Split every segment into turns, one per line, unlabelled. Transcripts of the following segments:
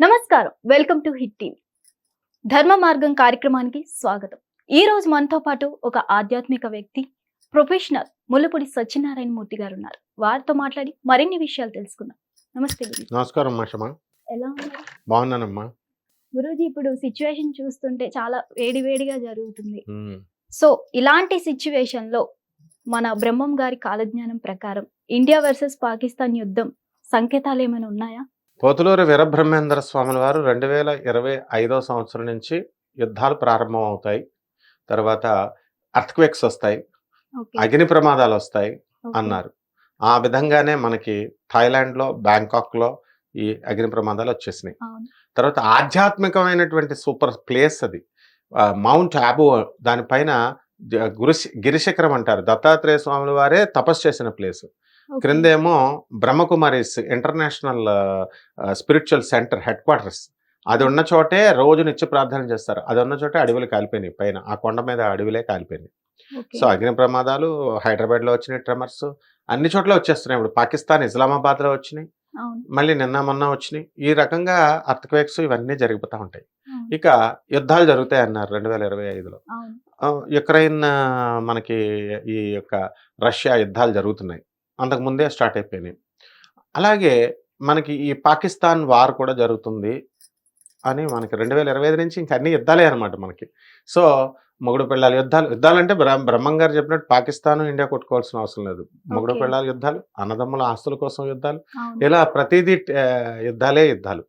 నమస్కారం. Welcome to hit TV. Dharma Margam కార్యక్రమానికి స్వాగతం. ఈ రోజు మనతో పాటు ఒక ఆధ్యాత్మిక వ్యక్తి ప్రొఫెషనల్ ముల్లపూడి సత్యనారాయణ మూర్తి గారు ఉన్నారు వారితో మాట్లాడి మరిన్ని విషయాలు తెలుసుకుందాం. నమస్తే
నమస్కారం
ఎలా ఉన్నారు?
బాగున్నానమ్మా.
గురూజీ ఇప్పుడు సిచ్యువేషన్ చూస్తుంటే చాలా వేడి వేడిగా జరుగుతుంది. సో ఇలాంటి సిచ్యువేషన్లో మన బ్రహ్మం గారి కాలజ్ఞానం ప్రకారం ఇండియా వర్సెస్ పాకిస్తాన్ యుద్ధం సంకేతాలు ఏమైనా ఉన్నాయా?
పోతులూరి వీరబ్రహ్మేంద్ర స్వాముల వారు రెండు వేల ఇరవై ఐదో సంవత్సరం నుంచి యుద్ధాలు ప్రారంభం అవుతాయి తర్వాత అర్థక్వేక్స్ వస్తాయి. అగ్ని ప్రమాదాలు వస్తాయి. అన్నారు. ఆ విధంగానే మనకి థాయిలాండ్లో బ్యాంకాక్లో ఈ అగ్ని ప్రమాదాలు వచ్చేసినాయి. తర్వాత ఆధ్యాత్మికమైనటువంటి సూపర్ ప్లేస్ అది. మౌంట్ ఆబు దానిపైన గురు గిరిశిఖరం అంటారు. దత్తాత్రేయ స్వాముల వారే తపస్సు చేసిన place. క్రిందేమో Brahmakumaris international spiritual centre headquarters. అది ఉన్న చోటే రోజు నిత్య ప్రార్థన చేస్తారు. అది ఉన్న చోటే అడవులు కాలిపోయినాయి పైన. ఆ కొండ మీద అడవులే కాలిపోయినాయి. సో అగ్ని ప్రమాదాలు హైదరాబాద్లో వచ్చినాయి ట్రెమర్స్. అన్ని చోట్ల వచ్చేస్తున్నాయి ఇప్పుడు. పాకిస్తాన్ ఇస్లామాబాద్లో వచ్చినాయి. మళ్ళీ నిన్న మొన్న వచ్చినాయి. ఈ రకంగా అర్థక్వేక్స్ ఇవన్నీ జరిగిపోతూ ఉంటాయి. ఇక యుద్ధాలు జరుగుతాయి అన్నారు రెండు వేల ఇరవై ఐదులో యుక్రెయిన్ మనకి ఈ యొక్క రష్యా యుద్ధాలు జరుగుతున్నాయి. అంతకు ముందే స్టార్ట్ అయిపోయినాయి. అలాగే మనకి ఈ పాకిస్తాన్ వార్ కూడా జరుగుతుంది అని మనకి రెండు వేల ఇరవై ఐదు నుంచి ఇంకా అన్ని యుద్ధాలే అనమాట మనకి. సో మొగుడు పిల్లల యుద్ధాలు యుద్ధాలంటే బ్రహ్మ గారు చెప్పినట్టు పాకిస్తాన్ ఇండియా కొట్టుకోవాల్సిన అవసరం లేదు. మొగుడు. పిల్లల యుద్ధాలు అన్నదమ్ముల ఆస్తుల కోసం యుద్ధాలు ఇలా ప్రతిదీ యుద్ధాలే యుద్ధాలు.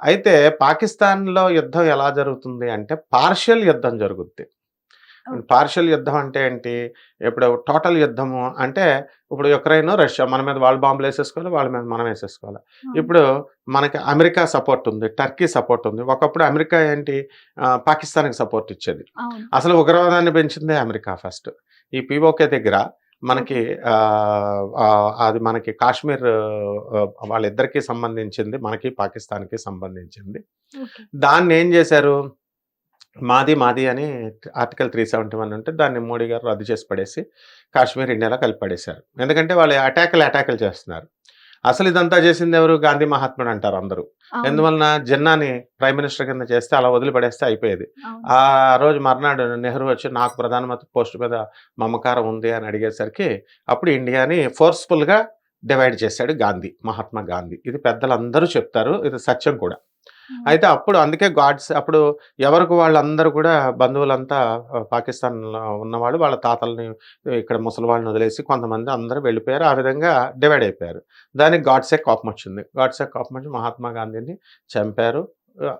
అయితే పాకిస్తాన్లో యుద్ధం ఎలా జరుగుతుంది అంటే పార్షియల్ యుద్ధం జరుగుద్ది. పార్షియల్ యుద్ధం అంటే ఏంటి? ఇప్పుడు టోటల్ యుద్ధము అంటే ఇప్పుడు యుక్రెయిన్ రష్యా మన మీద వాళ్ళు బాంబులు వేసేసుకోవాలి వాళ్ళ మీద మనం వేసేసుకోవాలి. ఇప్పుడు మనకి అమెరికా సపోర్ట్ ఉంది టర్కీ సపోర్ట్ ఉంది. ఒకప్పుడు అమెరికా ఏంటి? పాకిస్తాన్కి సపోర్ట్ ఇచ్చేది. అసలు ఉగ్రవాదాన్ని పెంచిందే అమెరికా ఫస్ట్. ఈ పీఓకే దగ్గర మనకి అది మనకి కాశ్మీర్ వాళ్ళిద్దరికీ సంబంధించింది మనకి పాకిస్తాన్కి సంబంధించింది. దాన్ని ఏం చేశారు? మాది మాది అని ఆర్టికల్ త్రీ సెవెంటీ వన్ ఉంటే దాన్ని మోడీ గారు రద్దు చేసి పడేసి కాశ్మీర్ ఇండియాలో కలిపి పడేశారు ఎందుకంటే వాళ్ళు అటాకులు అటాకులు చేస్తున్నారు. అసలు ఇదంతా చేసింది ఎవరు? గాంధీ మహాత్ముడు అంటారు అందరూ. ఎందువలన జిన్నాని ప్రైమ్ మినిస్టర్ కింద చేస్తే అలా వదిలిపడేస్తే అయిపోయేది. ఆ రోజు మర్నాడు నెహ్రూ వచ్చి నాకు ప్రధానమంత్రి పోస్ట్ మీద మమకారం ఉంది అని అడిగేసరికి అప్పుడు ఇండియాని ఫోర్స్ఫుల్గా డివైడ్ చేశాడు గాంధీ మహాత్మా గాంధీ. ఇది పెద్దలందరూ చెప్తారు. ఇది సత్యం కూడా. అయితే అప్పుడు అందుకే గాడ్స్ అప్పుడు ఎవరికి వాళ్ళందరూ కూడా బంధువులంతా పాకిస్తాన్లో ఉన్నవాళ్ళు వాళ్ళ తాతల్ని ఇక్కడ ముసలి వాళ్ళని వదిలేసి కొంతమంది అందరూ వెళ్ళిపోయారు. ఆ విధంగా డివైడ్ అయిపోయారు. దానికి గాడ్సే కోపం వచ్చింది. గాడ్సే కోపం వచ్చి మహాత్మా గాంధీని చంపారు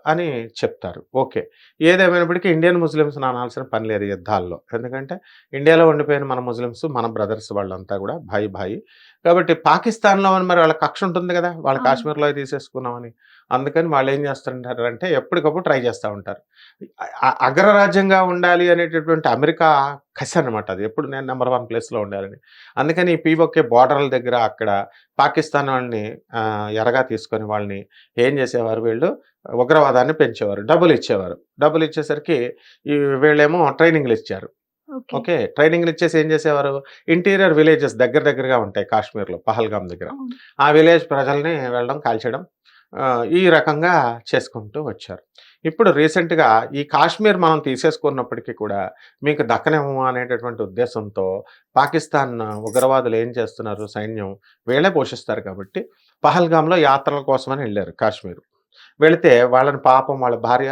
అని చెప్తారు. ఓకే. ఏదేమైనప్పటికీ ఇండియన్ ముస్లిమ్స్ అనాల్సిన పని లేదు యుద్ధాల్లో. ఎందుకంటే ఇండియాలో ఉండిపోయిన మన ముస్లిమ్స్ మన బ్రదర్స్ వాళ్ళంతా కూడా భాయి భాయి. కాబట్టి పాకిస్తాన్లో మరి వాళ్ళ కక్ష ఉంటుంది కదా! వాళ్ళ. కాశ్మీర్లో తీసేసుకున్నామని. అందుకని వాళ్ళు ఏం చేస్తుంటారు అంటే ఎప్పటికప్పుడు ట్రై చేస్తూ ఉంటారు. అగ్రరాజ్యంగా ఉండాలి అనేటటువంటి అమెరికా కసి అనమాట అది. ఎప్పుడు నేను నెంబర్ వన్ ప్లేస్లో ఉండాలని. అందుకని ఈ పీఓకే బార్డర్ల దగ్గర అక్కడ పాకిస్తాన్ వాళ్ళని ఎరగా తీసుకొని వాళ్ళని ఏం చేసేవారు వీళ్ళు? ఉగ్రవాదాన్ని పెంచేవారు. డబ్బులు ఇచ్చేవారు. డబ్బులు ఇచ్చేసరికి ఈ వీళ్ళేమో ట్రైనింగ్లు ఇచ్చారు.
ఓకే.
ట్రైనింగ్లు ఇచ్చేసి ఏం చేసేవారు? ఇంటీరియర్ విలేజెస్ దగ్గర దగ్గరగా ఉంటాయి కాశ్మీర్లో పహల్గామ్ దగ్గర. ఆ విలేజ్ ప్రజల్ని వెళ్ళడం కాల్చడం ఈ రకంగా చేసుకుంటూ వచ్చారు. ఇప్పుడు రీసెంట్గా ఈ కాశ్మీర్ మనం తీసేసుకున్నప్పటికీ కూడా మీకు దక్కనేమో అనేటటువంటి ఉద్దేశంతో పాకిస్తాన్ ఉగ్రవాదులు ఏం చేస్తున్నారు సైన్యం వీళ్ళే పోషిస్తారు కాబట్టి పహల్గామ్లో యాత్రల కోసమని వెళ్ళారు కాశ్మీర్. వెళితే వాళ్ళని పాపం వాళ్ళ భార్య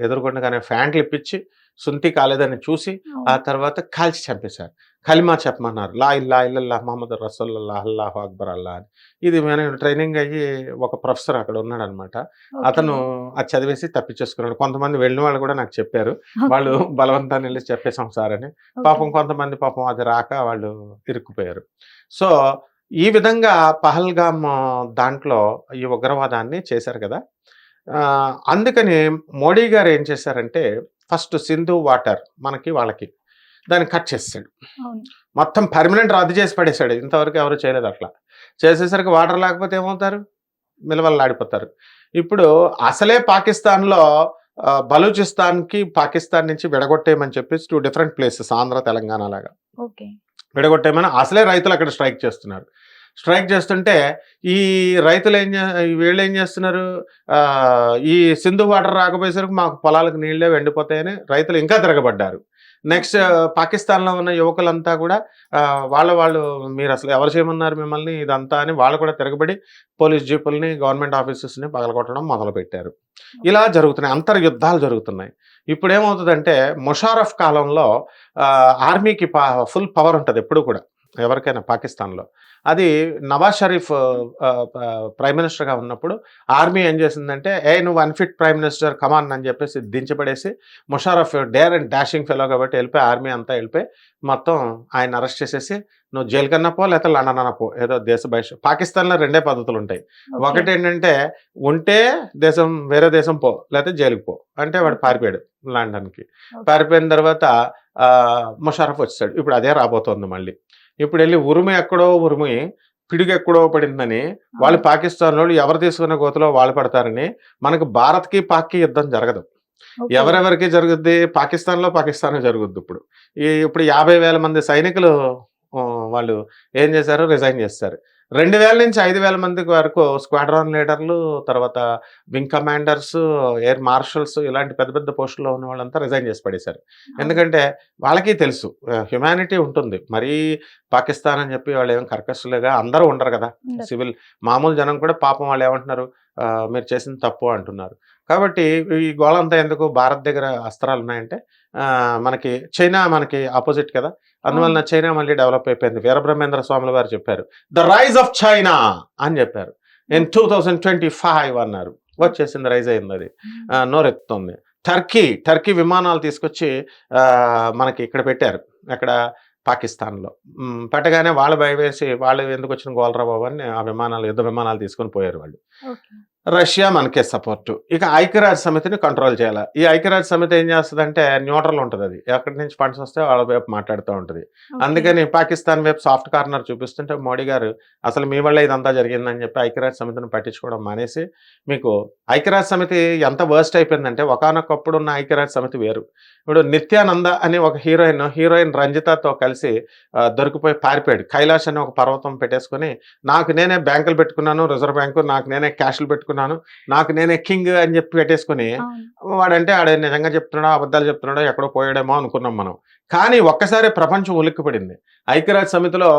ఎదురుగుండగానే ఫ్యాంట్లు ఇప్పించి సుంతి కాలేదని చూసి ఆ. తర్వాత కాల్చి చంపేశారు. కలిమా చెప్పమన్నారు. లా ఇల్లా ఇల్లల్లా మహమ్మద్ రసూల్లా అల్లాహు అక్బర్ అల్లా అని. ఇది నేను ట్రైనింగ్ అయ్యి ఒక ప్రొఫెసర్ అక్కడ ఉన్నాడు అనమాట. అతను అది చదివేసి తప్పించేసుకున్నాడు. కొంతమంది వెళ్ళిన వాళ్ళు కూడా నాకు చెప్పారు. వాళ్ళు బలవంతాన్ని వెళ్ళి చెప్పేసాం సార్ అని. పాపం కొంతమంది పాపం అది రాక వాళ్ళు ఇరుక్కుపోయారు. సో ఈ విధంగా పహల్గామ్ దాంట్లో ఈ ఉగ్రవాదాన్ని చేశారు కదా. అందుకని మోడీ గారు ఏం చేశారంటే ఫస్ట్ సింధు వాటర్ మనకి వాళ్ళకి దాన్ని కట్ చేసాడు
అవును.
మొత్తం పర్మనెంట్ రద్దు చేసి పడేశాడు. ఇంతవరకు ఎవరు చేయలేదు అట్లా. చేసేసరికి వాటర్ లేకపోతే ఏమవుతారు? మిలవల్లాడిపోతారు ఇప్పుడు అసలే పాకిస్తాన్లో బలూచిస్తాన్కి పాకిస్తాన్ నుంచి విడగొట్టేయమని చెప్పేసి two different places Andhra Telangana లాగా. విడగొట్టేయమని అసలే రైతులు అక్కడ స్ట్రైక్ చేస్తున్నారు. స్ట్రైక్ చేస్తుంటే ఈ రైతులు ఏం వీళ్ళు ఏం చేస్తున్నారు? ఈ సింధు వాటర్ రాకపోయేసరికి మాకు పొలాలకు నీళ్ళే ఎండిపోతాయని రైతులు ఇంకా తిరగబడ్డారు. నెక్స్ట్ పాకిస్తాన్లో ఉన్న యువకులంతా కూడా వాళ్ళ వాళ్ళు మీరు అసలు ఎవరు చేయమన్నారు మిమ్మల్ని ఇదంతా అని వాళ్ళు కూడా తిరగబడి పోలీస్ జీపుల్ని గవర్నమెంట్ ఆఫీసెస్ని పగలగొట్టడం మొదలుపెట్టారు. ఇలా జరుగుతున్నాయి. అంతర్ యుద్ధాలు జరుగుతున్నాయి. ఇప్పుడు ఏమవుతుందంటే ముషారఫ్ కాలంలో ఆర్మీకి ఫుల్ పవర్ ఉంటుంది ఎప్పుడు కూడా ఎవరికైనా పాకిస్తాన్లో. అది నవాజ్ షరీఫ్ ప్రైమ్ మినిస్టర్గా ఉన్నప్పుడు ఆర్మీ ఏం చేసిందంటే ఏ నువ్వు అన్ఫిట్ ప్రైమ్ మినిస్టర్ కమాన్ అని చెప్పేసి దించబడేసి Musharraf dare and dashing fellow కాబట్టి వెళ్ళిపోయి ఆర్మీ అంతా వెళ్ళిపోయి మొత్తం ఆయన అరెస్ట్ చేసేసి నువ్వు జైలు కన్నా పో లేకపోతే లండన్ అన్న పో ఏదో దేశ బహిష్ పాకిస్తాన్లో రెండే పద్ధతులు ఉంటాయి. ఒకటి ఏంటంటే ఉంటే దేశం వేరే దేశం పో లేకపోతే జైలుకి పో అంటే వాడు. పారిపోయాడు లండన్కి. పారిపోయిన తర్వాత ముషారఫ్ వచ్చాడు ఇప్పుడు అదే రాబోతోంది మళ్ళీ ఇప్పుడు వెళ్ళి ఉరుము ఎక్కడో ఉరుమి పిడుగు ఎక్కడో పడిందని వాళ్ళు పాకిస్తాన్ వాళ్ళు ఎవరు తీసుకున్న గోతులో వాళ్ళు పడతారని మనకు భారత్కి పాక్కి యుద్ధం జరగదు. ఎవరెవరికి జరుగుద్ది? పాకిస్తాన్లో పాకిస్తాన్ జరుగుద్ది ఇప్పుడు. ఈ ఇప్పుడు యాభై వేల మంది సైనికులు వాళ్ళు ఏం చేశారు? రిజైన్ చేస్తారు. రెండు వేల నుంచి ఐదు వేల మంది వరకు స్క్వాడ్రాన్ లీడర్లు తర్వాత వింగ్ కమాండర్స్ ఎయిర్ మార్షల్స్ ఇలాంటి పెద్ద పెద్ద పోస్టుల్లో ఉన్న వాళ్ళంతా రిజైన్ చేసి పడేశారు. ఎందుకంటే వాళ్ళకి తెలుసు హ్యుమానిటీ ఉంటుంది. మరీ పాకిస్తాన్ అని చెప్పి వాళ్ళు ఏం కర్కశలుగా అందరూ ఉండరు కదా. సివిల్ మామూలు జనం కూడా పాపం వాళ్ళు ఏమంటున్నారు "ఆ, మీరు చేసిన తప్పు అంటున్నారు. కాబట్టి ఈ గోళంతా ఎందుకు భారత్ దగ్గర అస్త్రాలు ఉన్నాయంటే మనకి చైనా మనకి ఆపోజిట్ కదా. అందువలన చైనా మళ్ళీ డెవలప్ అయిపోయింది. వీరబ్రహ్మేంద్ర స్వాముల వారు చెప్పారు ద రైజ్ ఆఫ్ చైనా అని చెప్పారు. In two thousand twenty five అన్నారు. వచ్చేసింది రైజ్ అయింది అది. ఆ, నోరెత్తుతుంది. టర్కీ టర్కీ విమానాలు తీసుకొచ్చి మనకి ఇక్కడ పెట్టారు అక్కడ పాకిస్తాన్లో. పెట్టగానే వాళ్ళు భయం వేసి వాళ్ళు ఎందుకు వచ్చిన గోలరా బాబు అని ఆ విమానాలు యుద్ధ విమానాలు తీసుకొని పోయారు వాళ్ళు. రష్యా మనకే సపోర్ట్. ఇక ఐక్యరాజ్య సమితిని కంట్రోల్ చేయాలి. ఈ ఐక్యరాజ్య సమితి ఏం చేస్తుందంటే న్యూట్రల్ ఉంటుంది అది. ఎక్కడి నుంచి ఫండ్స్ వస్తే వాళ్ళ వైపు మాట్లాడుతూ ఉంటుంది. అందుకని పాకిస్తాన్ వైపు సాఫ్ట్ కార్నర్ చూపిస్తుంటే మోడీ గారు అసలు మీ వల్ల ఇదంతా జరిగిందని చెప్పి ఐక్యరాజ్య సమితిని పట్టించుకోవడం మానేసి మీకు ఐక్యరాజ్య సమితి ఎంత వర్స్ట్ అయిపోయిందంటే ఒకనొకప్పుడు ఉన్న ఐక్యరాజ్య సమితి వేరు. ఇప్పుడు నిత్యానంద అని ఒక హీరోయిన్ హీరోయిన్ రంజితతో కలిసి దొరికిపోయి పారిపోయాడు. కైలాష్ అని ఒక పర్వతం పెట్టేసుకొని నాకు నేనే బ్యాంకులు పెట్టుకున్నాను రిజర్వ్ బ్యాంకు నాకు నేనే క్యాష్లు పెట్టుకున్నాను నాకు నేనే కింగ్ అని చెప్పి పెట్టేసుకొని. వాడంటే ఆడ నిజంగా చెప్తున్నాడో అబద్ధాలు చెప్తున్నాడో ఎక్కడో పోయాడేమో అనుకున్నాం మనం. కానీ ఒక్కసారి ప్రపంచం ఉలిక్కిపడింది. ఐక్యరాజ్య సమితిలో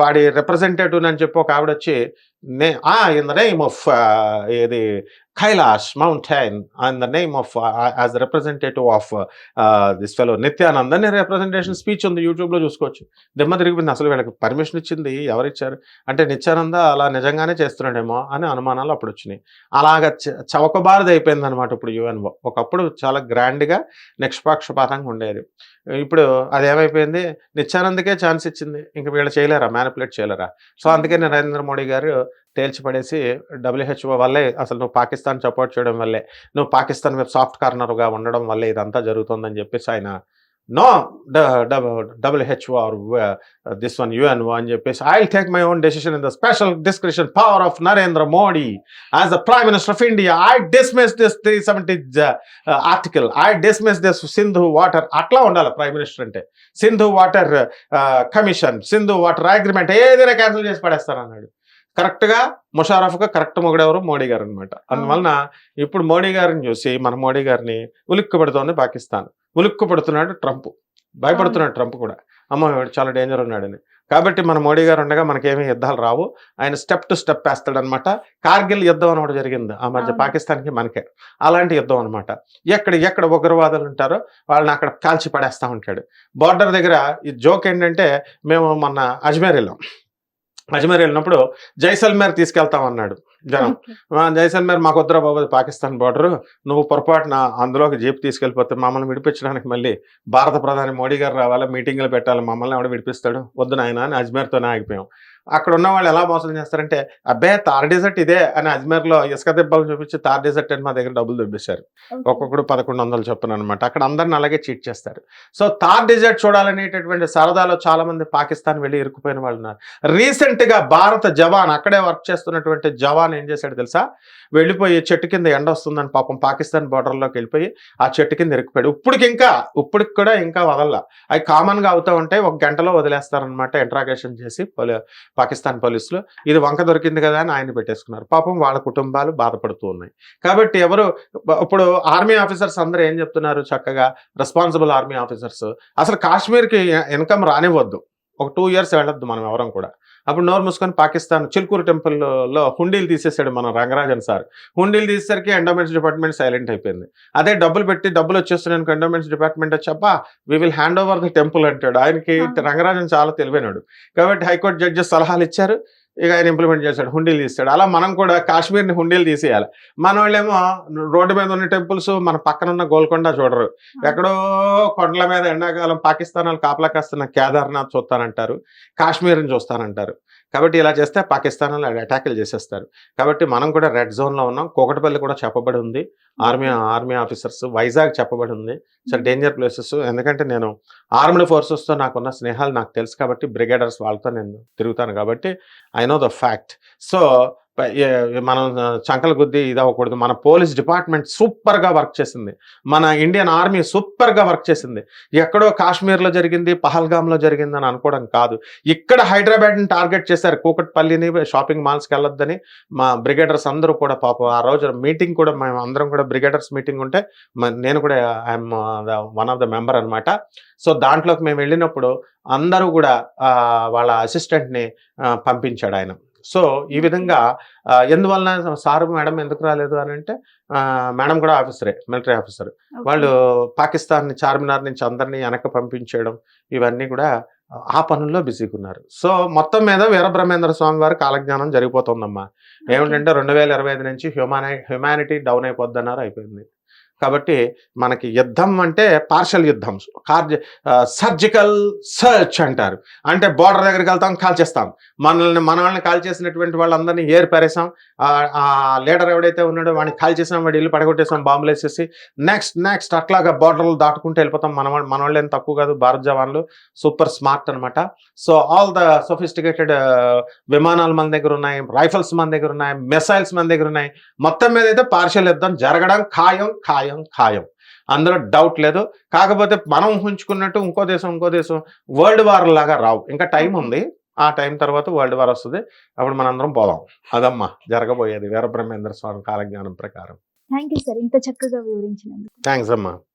వాడి రిప్రజెంటేటివ్ అని చెప్పి ఒక ఆవిడ వచ్చి నే ఇన్ నేమ్ ఆఫ్ ఇది Kailash mountain in the name of as representative of this fellow Nityanand అని రిప్రజెంటేషన్ స్పీచ్ ఉంది యూట్యూబ్లో చూసుకోవచ్చు. దిమ్మ తిరిగిపోయింది. అసలు వీళ్ళకి పర్మిషన్ ఇచ్చింది ఎవరిచ్చారు అంటే నిత్యానంద అలా నిజంగానే చేస్తున్నాడేమో అని అనుమానాలు అప్పుడు వచ్చినాయి. అలాగ చవకబారది అయిపోయింది అనమాట ఇప్పుడు యుఎన్ఓ ఒకప్పుడు చాలా గ్రాండ్గా నిష్పాక్షపాతంగా ఉండేది. ఇప్పుడు అదేమైపోయింది? నిత్యానందకే ఛాన్స్ ఇచ్చింది. ఇంక వీళ్ళు చేయలేరా? మ్యానిపులేట్ చేయలేరా? సో అందుకే నరేంద్ర మోడీ గారు తేల్చిపడేసి డబ్ల్యూహెచ్ఓ వల్లే అసలు నువ్వు పాకిస్తాన్ సపోర్ట్ చేయడం వల్లే నువ్వు పాకిస్తాన్ వైపు సాఫ్ట్ కార్నర్గా ఉండడం వల్లే ఇదంతా జరుగుతుందని చెప్పేసి ఆయన no WHO or this one UNO అని చెప్పేసి I will take my own decision in the special description power of Narendra Modi as the prime minister of India. I dismiss this three seventy article. I dismiss this Sindhu water అట్లా ఉండాలి prime minister అంటే. Sindhu water commission Sindhu water agreement ఏదైనా cancel చేసి పడేస్తారు అన్నాడు కరెక్ట్గా ముషారఫ్గా correct మొగడెవరు Modi గారు అనమాట అందువలన ఇప్పుడు మోడీ గారిని చూసి మన మోడీ గారిని ఉలిక్కు పడుతోంది పాకిస్తాన్. ఉలిక్కు పడుతున్నాడు ట్రంప్. భయపడుతున్నాడు ట్రంప్ కూడా. అమ్మ చాలా డేంజర్ ఉన్నాడని. కాబట్టి మన మోడీ గారు ఉండగా మనకేమీ యుద్ధాలు రావు. ఆయన స్టెప్ టు స్టెప్ వేస్తాడనమాట కార్గిల్ యుద్ధం అని ఒకటి జరిగింది. ఆ మధ్య. పాకిస్తాన్కి మనకే. అలాంటి యుద్ధం అనమాట ఎక్కడ ఎక్కడ ఉగ్రవాదులు ఉంటారో వాళ్ళని అక్కడ కాల్చి పడేస్తా ఉంటాడు. బార్డర్ దగ్గర ఈ జోక్ ఏంటంటే మేము మొన్న అజ్మేర్ వెళ్ళాం. అజ్మేర్ వెళ్ళినప్పుడు జైసల్మేర్ తీసుకెళ్తాం అన్నాడు జనం. జైసల్మేర్ మాకు వద్దురా బాబు పాకిస్తాన్ బార్డర్. నువ్వు పొరపాటున అందులోకి జీప్ తీసుకెళ్ళిపోతే మమ్మల్ని విడిపించడానికి మళ్ళీ భారత ప్రధాని మోడీ గారు రావాలా? మీటింగ్లు పెట్టాలి? మమ్మల్ని ఎవడ విడిపిస్తాడు? వద్దు నాయన అని అజ్మేర్తోనే ఆగిపోయాం. అక్కడ ఉన్న వాళ్ళు ఎలా మోసం చేస్తారంటే అబ్బే తార్ డెజర్ట్ ఇదే అని అజ్మేర్లో ఇసుక దెబ్బలు చూపించి తార్ డెజర్ట్ అని మా దగ్గర డబ్బులు దొబ్బేశారు. ఒక్కొక్కడు పదకొండు వందలు చొప్పున అనమాట అక్కడ అందరిని అలాగే చీట్ చేస్తారు. సో తార్ డెజర్ట్ చూడాలనేటటువంటి సరదాలో చాలా మంది పాకిస్తాన్ వెళ్ళి ఇరుక్కుపోయిన వాళ్ళు ఉన్నారు. రీసెంట్గా భారత జవాన్ అక్కడే వర్క్ చేస్తున్నటువంటి జవాన్ ఏం చేశాడు తెలుసా? వెళ్ళిపోయి చెట్టు కింద ఎండ వస్తుందని పాపం పాకిస్తాన్ border లోకి వెళ్ళిపోయి ఆ చెట్టు కింద ఇరుక్కుపోయాడు. ఇప్పటికి ఇంకా ఇప్పటికి కూడా ఇంకా వదల్లా అవి కామన్గా అవుతూ ఉంటాయి ఒక గంటలో వదిలేస్తారనమాట ఇంట్రాగేషన్ చేసి పాకిస్తాన్ పోలీసులు ఇది వంక దొరికింది కదా అని ఆయన పెట్టేసుకున్నారు. పాపం వాళ్ళ కుటుంబాలు బాధపడుతూ ఉన్నాయి. కాబట్టి ఎవరు ఇప్పుడు ఆర్మీ ఆఫీసర్స్ అందరూ ఏం చెప్తున్నారు చక్కగా? Responsible army officers. అసలు కాశ్మీర్కి ఇన్కమ్ రానివ్వద్దు. ఒక టూ ఇయర్స్ వెళ్ళొద్దు మనం ఎవరం కూడా. అప్పుడు నోరు మూసుకొని పాకిస్తాన్ చిల్కూరు టెంపుల్లో హుండీలు తీసేసాడు మన రంగరాజన్ సార్. హుండీలు తీసేసరికి ఎండోమెంట్స్ డిపార్ట్మెంట్ సైలెంట్ అయిపోయింది. అదే డబ్బులు పెట్టి డబ్బులు వచ్చేస్తున్నాను endowments department వచ్చాపా we will hand over the temple అంటాడు. ఆయనకి. రంగరాజన్ చాలా తెలివైనడు. కాబట్టి హైకోర్టు జడ్జెస్ సలహాలు ఇచ్చారు. ఇక ఆయన ఇంప్లిమెంట్ చేశాడు హుండీలు తీస్తాడు. అలా మనం కూడా కాశ్మీర్ని హుండీలు తీసేయాలి. మన వాళ్ళేమో రోడ్డు మీద ఉన్న టెంపుల్స్ మన పక్కన ఉన్న గోల్కొండ చూడరు. ఎక్కడో కొండల మీద ఎండాకాలం పాకిస్తాన్ వాళ్ళు కాపలా కాస్తున్న కేదార్నాథ్ చూస్తానంటారు కాశ్మీర్ని చూస్తానంటారు. కాబట్టి ఇలా చేస్తే పాకిస్తాన్ అటాకులు చేసేస్తారు. కాబట్టి మనం కూడా రెడ్ జోన్లో ఉన్నాం. కోకటపల్లి కూడా చెప్పబడి ఉంది. ఆర్మీ ఆర్మీ ఆఫీసర్స్ వైజాగ్ చెప్పబడి ఉంది. చాలా డేంజర్ ప్లేసెస్. ఎందుకంటే నేను ఆర్మ్డ్ ఫోర్సెస్తో నాకున్న స్నేహాలు నాకు తెలుసు కాబట్టి బ్రిగేడర్స్ వాళ్ళతో నేను తిరుగుతాను కాబట్టి I know the fact. So మనం చంకల గుద్ది ఇది అవ్వకూడదు మన పోలీస్ డిపార్ట్మెంట్ సూపర్గా వర్క్ చేసింది. మన ఇండియన్ ఆర్మీ సూపర్గా వర్క్ చేసింది. ఎక్కడో కాశ్మీర్లో జరిగింది పహల్గామ్లో జరిగింది అని అనుకోవడం కాదు. ఇక్కడ హైదరాబాద్ని టార్గెట్ చేశారు. కూకట్పల్లిని షాపింగ్ మాల్స్కి వెళ్ళొద్దని మా బ్రిగేడర్స్ అందరూ కూడా పాపం. ఆ రోజు మీటింగ్ కూడా మేము అందరం కూడా బ్రిగేడర్స్ మీటింగ్ ఉంటే మ- నేను కూడా I'm one of the member అనమాట సో దాంట్లోకి మేము వెళ్ళినప్పుడు అందరూ కూడా వాళ్ళ అసిస్టెంట్ని పంపించాడు ఆయన. సో ఈ విధంగా ఎందువలన సార్ మేడం ఎందుకు రాలేదు అని అంటే మేడం కూడా ఆఫీసరే మిలిటరీ ఆఫీసర్. వాళ్ళు పాకిస్తాన్ చార్మినార్ నుంచి అందరినీ వెనక్కి పంపించేయడం ఇవన్నీ కూడా ఆ పనుల్లో బిజీగా ఉన్నారు సో మొత్తం మీద వీరబ్రహ్మేంద్ర స్వామి వారి కాలజ్ఞానం జరిగిపోతుందమ్మా. ఏమిటంటే రెండు వేల ఇరవై ఐదు నుంచి హ్యూమాని హ్యుమానిటీ డౌన్ అయిపోద్ది అన్నారు అయిపోయింది. కాబట్టి మనకి యుద్ధం అంటే పార్షల్ యుద్ధం. కార్జ సర్జికల్ సర్చ్ అంటారు. అంటే బార్డర్ దగ్గరికి వెళ్తాం కాల్ చేస్తాం. మనల్ని మన వాళ్ళని కాల్ చేసినటువంటి వాళ్ళందరినీ ఏరు పారేసాం ఆ- లీడర్ ఎవడైతే ఉన్నాడో వాడిని కాల్ చేసాం వాడి ఇల్లు పడగొట్టేసాం బాంబులు వేసేసి. నెక్స్ట్ నెక్స్ట్ అట్లాగా బార్డర్లు దాటుకుంటూ వెళ్ళిపోతాం. మన మన వాళ్ళు ఏం తక్కువ కాదు భారత్ జవాన్లు. సూపర్ స్మార్ట్ అన్నమాట. సో ఆల్ ద సొఫిస్టికేటెడ్ విమానాలు మన దగ్గర ఉన్నాయి రైఫల్స్ మన దగ్గర ఉన్నాయి మిసైల్స్ మన దగ్గర ఉన్నాయి. మొత్తం మీద అయితే పార్షల్ యుద్ధం జరగడం ఖాయం. ఖాయం ఖాయం. అందులో డౌట్ లేదు. కాకపోతే మనం ఊహించుకున్నట్టు ఇంకో దేశం ఇంకో దేశం వరల్డ్ వార్ లాగా రావు. ఇంకా టైం ఉంది. ఆ టైం తర్వాత వరల్డ్ వార్ వస్తుంది. అప్పుడు మనందరం పోదాం. అదమ్మా జరగబోయేది వీరబ్రహ్మేంద్ర స్వామి కాలజ్ఞానం ప్రకారం.
థ్యాంక్ యూ సార్ ఇంత చక్కగా వివరించినందుకు.
థ్యాంక్స్ అమ్మా.